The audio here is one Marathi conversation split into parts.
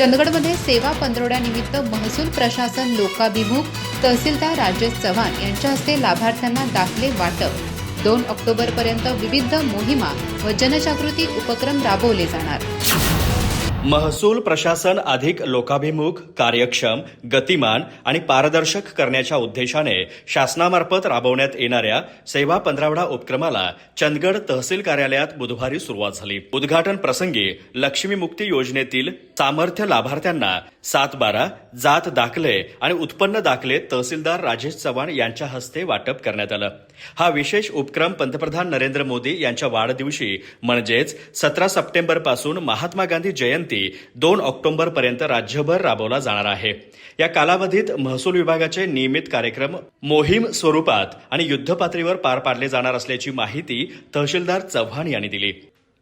चंदगडमध्ये सेवा पंधरवड्यानिमित्त महसूल प्रशासन लोकाभिमुख तहसीलदार राजेश चव्हाण यांच्या हस्ते लाभार्थ्यांना दाखले वाटप. दोन ऑक्टोबरपर्यंत विविध मोहिमा व जनजागृती उपक्रम राबवले जाणार. महसूल प्रशासन अधिक लोकाभिमुख कार्यक्षम गतिमान आणि पारदर्शक करण्याच्या उद्देशाने शासनामार्फत राबवण्यात येणाऱ्या सेवा पंधरावडा उपक्रमाला चंदगड तहसील कार्यालयात बुधवारी सुरुवात झाली. उद्घाटन प्रसंगी लक्ष्मीमुक्ती योजनेतील सामर्थ्य लाभार्थ्यांना सात बारा जात दाखले आणि उत्पन्न दाखले तहसीलदार राजेश चव्हाण यांच्या हस्ते वाटप करण्यात आलं. हा विशेष उपक्रम पंतप्रधान नरेंद्र मोदी यांच्या वाढदिवशी म्हणजेच सतरा सप्टेंबरपासून महात्मा गांधी जयंती दोन ऑक्टोबरपर्यंत राज्यभर राबवला जाणार आहे. या कालावधीत महसूल विभागाचे नियमित कार्यक्रम मोहीम स्वरूपात आणि युद्धपातळीवर पार पाडले जाणार असल्याची माहिती तहसीलदार चव्हाण यांनी दिली.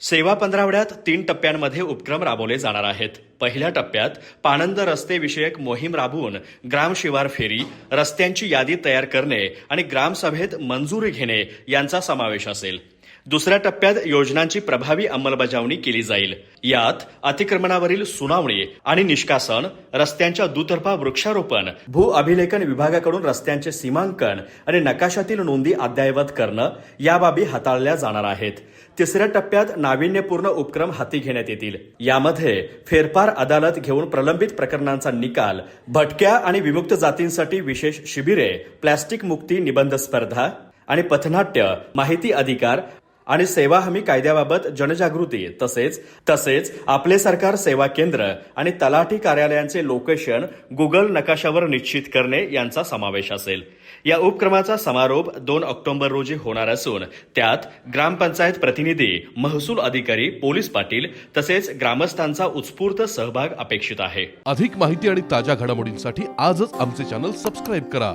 सेवा पंधरावड्यात तीन टप्प्यांमध्ये उपक्रम राबवले जाणार आहेत. पहिल्या टप्प्यात पाणंद रस्ते विषयक मोहीम राबवून ग्राम शिवार फेरी रस्त्यांची यादी तयार करणे आणि ग्रामसभेत मंजुरी घेणे यांचा समावेश असेल. दुसऱ्या टप्प्यात योजनांची प्रभावी अंमलबजावणी केली जाईल. यात अतिक्रमणावरील सुनावणी आणि निष्कासन रस्त्यांच्या दुतर्फा वृक्षारोपण भू अभिलेखन विभागाकडून रस्त्यांचे सीमांकन आणि नकाशातील नोंदी अद्ययावत करणं या बाबी हाताळल्या जाणार आहेत. तिसऱ्या टप्प्यात नाविन्यपूर्ण उपक्रम हाती घेण्यात येतील. यामध्ये फेरफार अदालत घेऊन प्रलंबित प्रकरणांचा निकाल भटक्या आणि विमुक्त जातींसाठी विशेष शिबिरे प्लॅस्टिक मुक्ती निबंध स्पर्धा आणि पथनाट्य माहिती अधिकार आणि सेवा हमी कायद्याबाबत जनजागृती तसेच तसेच आपले सरकार सेवा केंद्र आणि तलाठी कार्यालयांचे लोकेशन गुगल नकाशावर निश्चित करणे यांचा समावेश असेल. या उपक्रमाचा समारोप दोन ऑक्टोबर रोजी होणार असून त्यात ग्रामपंचायत प्रतिनिधी महसूल अधिकारी पोलीस पाटील तसेच ग्रामस्थांचा उत्स्फूर्त सहभाग अपेक्षित आहे. अधिक माहिती आणि ताज्या घडामोडींसाठी आजच आमचे चॅनल सबस्क्राईब करा.